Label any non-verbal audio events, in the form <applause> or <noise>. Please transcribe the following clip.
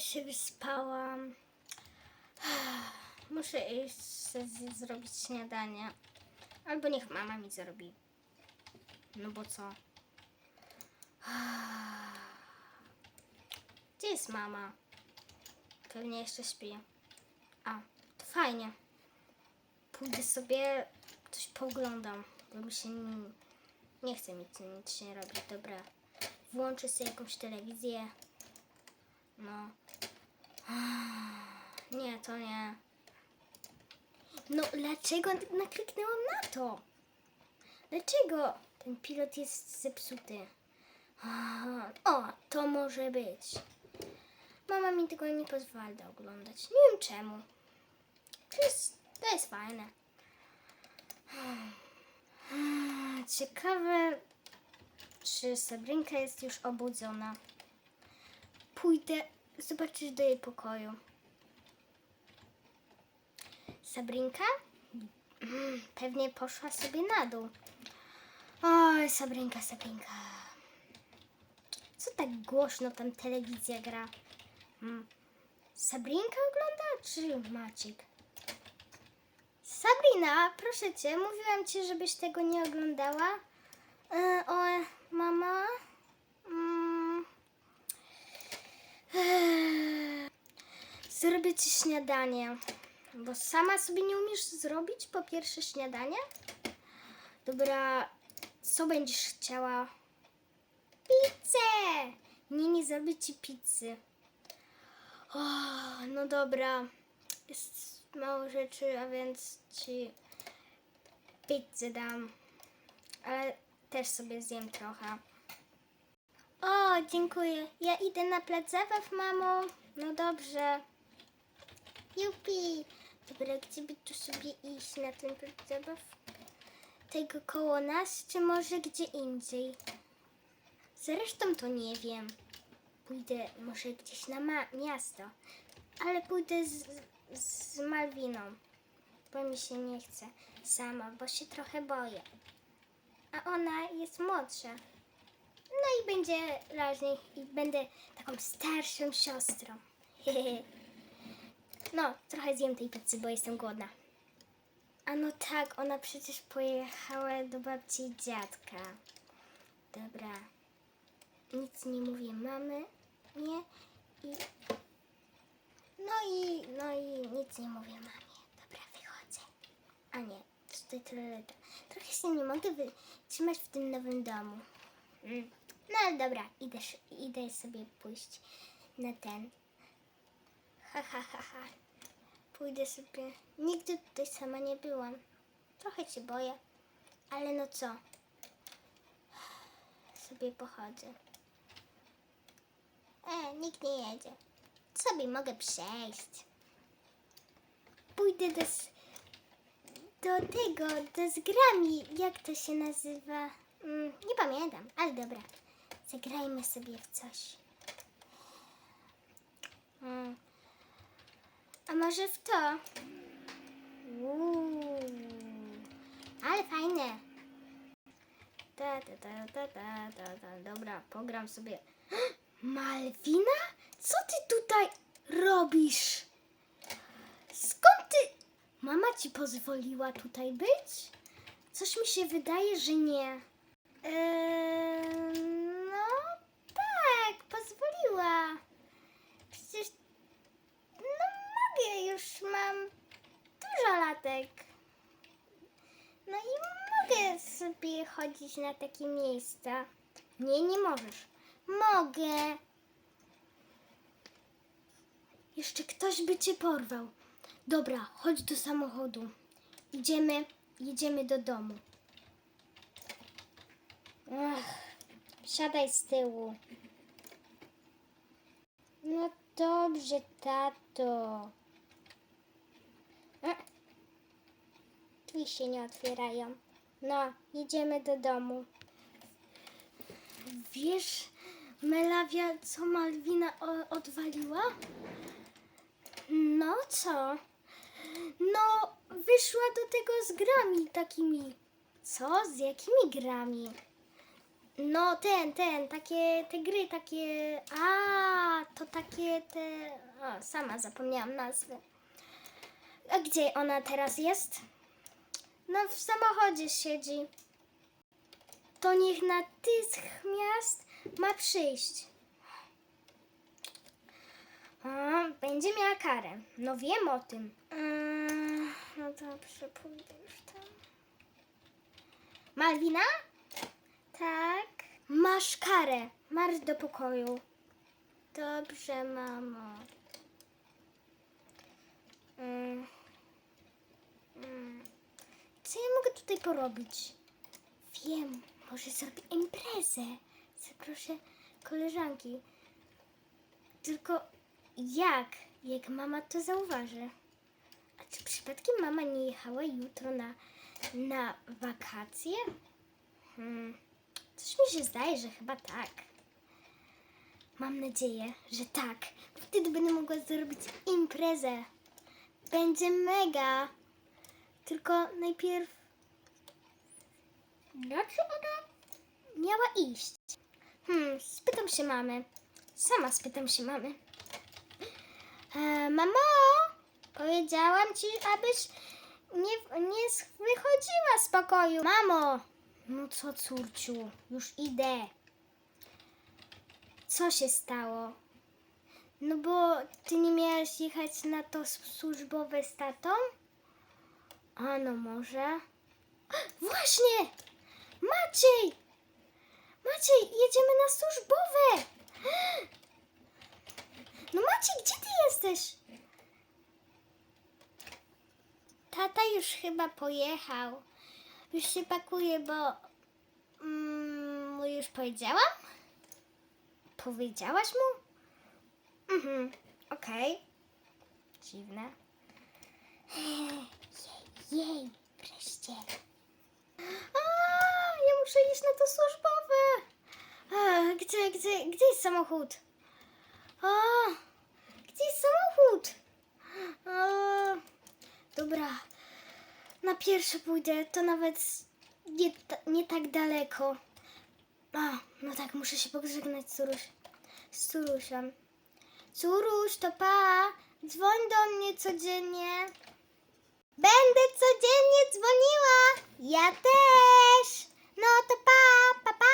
się wyspałam. <sighs> Muszę iść zrobić śniadanie. Albo niech mama mi zrobi. No bo co? <sighs> Gdzie jest mama? Pewnie jeszcze śpi. A, to fajnie. Pójdę sobie coś pooglądam, bo mi się nie, nie chce mi nic się nie robić. Dobra, włączę sobie jakąś telewizję. No. <sighs> Nie, to nie. No, dlaczego nakliknęłam na to? Dlaczego ten pilot jest zepsuty? <sighs> O, to może być. Mama mi tego nie pozwala oglądać. Nie wiem czemu. To jest, to jest fajne. <sighs> Ciekawe, czy Sabrinka jest już obudzona. Pójdę zobaczyć do jej pokoju. Sabrinka? Mm, Pewnie poszła sobie na dół. Oj, Sabrinka, Sabrinka. Co tak głośno tam telewizja gra? Hmm. Sabrinka ogląda czy Maciek? Sabrina, proszę cię, mówiłam ci, żebyś tego nie oglądała. E, o, mama? Mm. Eee, Zrobię ci śniadanie. Bo sama sobie nie umiesz zrobić po pierwsze śniadanie? Dobra, co będziesz chciała? Pizzę! Nie, nie zrobię ci pizzy. O, no dobra. Jest mało rzeczy, a więc ci pizzę dam. Ale też sobie zjem trochę. O, dziękuję. Ja idę na plac zabaw, mamo. No dobrze. Jupi. Dobra, gdzie by tu sobie iść na ten plac zabaw? Tego koło nas, czy może gdzie indziej? Zresztą to nie wiem. Pójdę może gdzieś na miasto. Ale pójdę z, z Malwiną. Bo mi się nie chce sama, bo się trochę boję. A ona jest młodsza. No i będzie raźniej i będę taką starszą siostrą. <laughs> no, trochę zjem tej pizzy, bo jestem głodna. A no tak, ona przecież pojechała do babci i dziadka. Dobra. Nic nie mówię mamy, nie? I... No i, no i nic nie mówię mamie. Dobra, wychodzę. A nie, tutaj. Trochę się nie mogę wytrzymać w tym nowym domu. Mm. No ale dobra, idę, idę sobie pójść na ten. Ha. Pójdę sobie. Nigdy tutaj sama nie byłam. Trochę się boję. Ale no co? Sobie pochodzę. E, nikt nie jedzie. Sobie mogę przejść. Pójdę do, do tego, do zgrami. Jak to się nazywa? Mm, nie pamiętam, ale dobra. Zagrajmy sobie w coś. Mm. A może w to? Uuu, ale fajne. Ta, ta, ta, ta, ta, ta, ta. Dobra, pogram sobie. <gasps> Malwina? Co ty tutaj robisz? Skąd ty? Mama ci pozwoliła tutaj być? Coś mi się wydaje, że nie. Eee, no tak, pozwoliła. Przecież już mam dużo latek. No i mogę sobie chodzić na takie miejsca. Nie, nie możesz. Mogę. Jeszcze ktoś by cię porwał. Dobra, chodź do samochodu. Idziemy, jedziemy do domu. Ach, siadaj z tyłu. No dobrze, tato. Drzwi się nie otwierają. No, jedziemy do domu. Wiesz, Melawia, co Malwina odwaliła? No co? No, wyszła do tego z grami takimi. Co? Z jakimi grami? No ten, ten, takie te gry, takie. A, to takie te. O, sama zapomniałam nazwy. A gdzie ona teraz jest? No w samochodzie siedzi. To niech natychmiast ma przyjść. Będzie miała karę. No wiem o tym. Mm, no dobrze, pójdę już tam. Malwina? Tak. Masz karę. Marsz do pokoju. Dobrze, mamo. Mm. Mm. Co ja mogę tutaj porobić? Wiem, może zrobię imprezę. Zaproszę koleżanki. Tylko jak? Jak mama to zauważy? A czy przypadkiem mama nie jechała jutro na, na wakacje? Hmm. Coś mi się zdaje, że chyba tak. Mam nadzieję, że tak. Wtedy będę mogła zrobić imprezę. Będzie mega. Tylko najpierw. Na co ona miała iść? Hmm, spytam się mamy. Sama spytam się mamy. E, mamo, powiedziałam ci, abyś nie, nie wychodziła z pokoju. Mamo! No co, córciu, już idę. Co się stało? No bo ty nie miałaś jechać na to służbowe z tatą? A no może. Właśnie! Maciej! Maciej, jedziemy na służbowe! No Maciej, gdzie ty jesteś? Tata już chyba pojechał. Już się pakuje, bo mm, już powiedziałam? Powiedziałaś mu? Mhm, okej. Dziwne. Jej, wreszcie. A, ja muszę iść na to służbowe. A, gdzie, gdzie, gdzie jest samochód? A, gdzie jest samochód? A, dobra, na pierwsze pójdę, to nawet nie, nie tak daleko. A, no tak, muszę się pożegnać z Curuś, z Curusiem. Curuś, to pa, dzwoń do mnie codziennie. Będę codziennie dzwoniła. Ja też. No to pa, pa, pa.